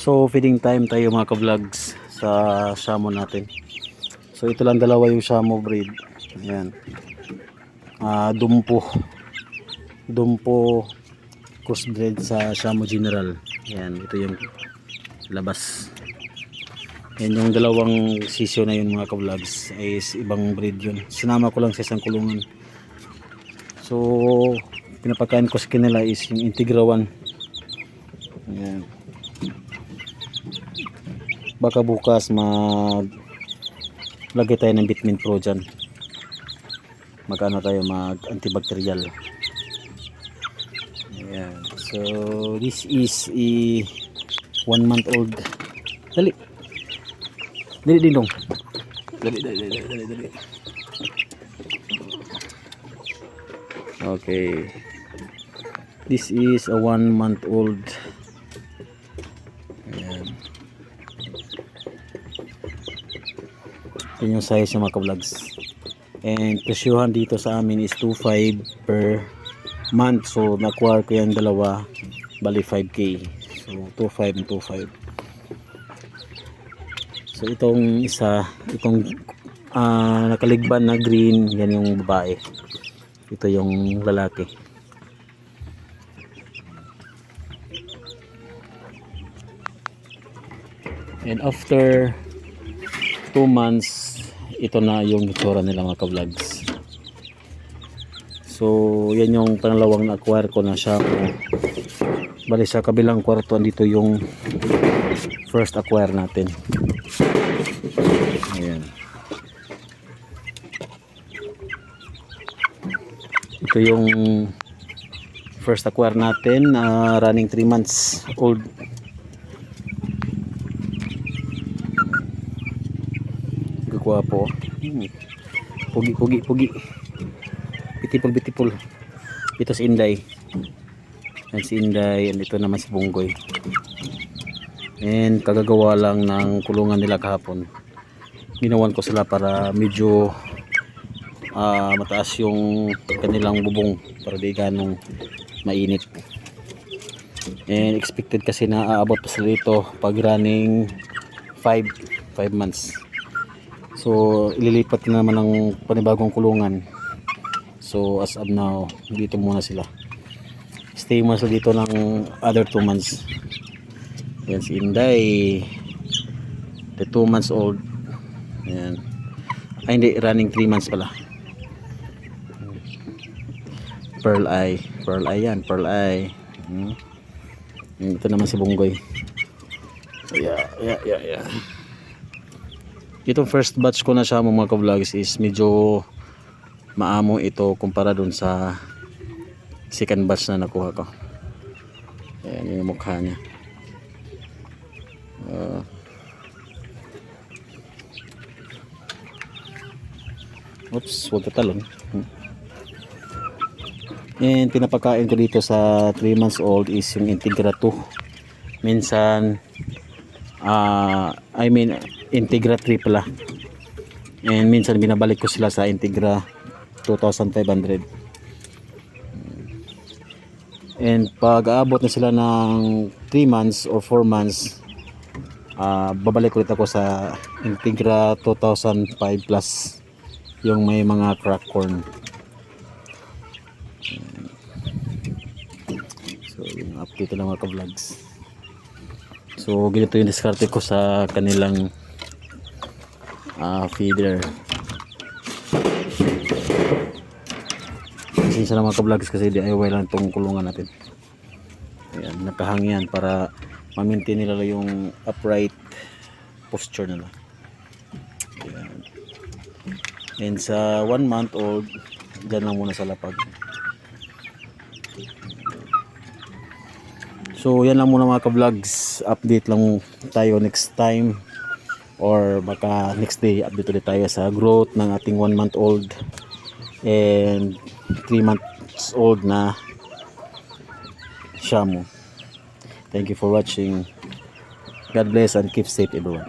So feeding time tayo mga ka-vlogs sa shamo natin. So ito lang dalawa yung shamo breed. Ayan. Ah, dumpo. Dumpo crossbred sa shamo general. Ayan, ito yung labas. Yan yung dalawang sisyo na yun mga ka-vlogs is ibang breed yun. Sinama ko lang sa isang kulungan. So pinapakain ko sa kanila is yung Integra 1. Ayan. Baka bukas mag lagay tayo ng vitamin pro dyan. Mag-ano tayo mag antibacterial. Ayan. So this is a one month old. Dali. Dali din dong. Dali, dali, dali, dali, dali. Okay. This is a one month old. Yun yung size ng mga ka-vlogs. And presyuhan dito sa amin is 2.5 per month. So nakuha ko yung dalawa. Bali 5k. So 2.5 and 2.5. So itong isa, itong ah, nakaligban na green, yan yung babae. Ito yung lalaki. And after 2 months, ito na yung itsura nila mga ka-vlogs. So, yan yung pangalawang na-acquire ko na siya. Bali sa kabilang kwarto, andito yung first acquire natin. Ayan. Ito yung first acquire natin, na running 3 months old. Gagwapo. Hmm. Pugi, pugi, pugi. Bitipul, bitipul. Ito si Inday. Yan si Inday. And ito naman si Bunggoy. And kagagawa lang ng kulungan nila kahapon. Ginawan ko sila para medyo ah, mataas yung kanilang bubong para di ganong mainit. And expected kasi na aabot pa sila dito pag running 5 5 months. So ililipat na naman ng panibagong kulungan. So as of now, dito muna sila. Stay muna sila dito ng other 2 months. Yan si Inday. The 2 months old. Yan. Ay hindi, running 3 months pala. Pearl Eye. Pearl Eye yan, Pearl Eye. Hmm. Ito naman si Bunggoy. Yeah, yeah, yeah, yeah. Itong first batch ko na siya mga ka-vlogs is medyo maamo ito kumpara dun sa second batch na nakuha ko. Ayan yung mukha niya. Uh, oops, huwag ka talon. Hmm. And pinapakain ko dito sa 3 months old is yung Integra 2. Minsan ah I mean Integra 3 pala. And minsan binabalik ko sila sa Integra 2500. And pag aabot na sila ng 3 months or 4 months, ah babalik ulit ako sa Integra 2005 plus yung may mga crack corn. So, yung update lang mga ka-vlogs. So, ganito yung diskarte ko sa kanilang ah, feeder. Pasensya na mga ka-vlogs kasi DIY lang itong kulungan natin. Ayan, nakahang yan para ma-maintain nila yung upright posture nila. Ayan. And sa 1 month old, dyan lang muna sa lapag. So yan lang muna mga ka-vlogs. Update lang tayo next time or baka next day update ulit tayo sa growth ng ating 1 month old and 3 months old na Shamu. Thank you for watching. God bless and keep safe everyone.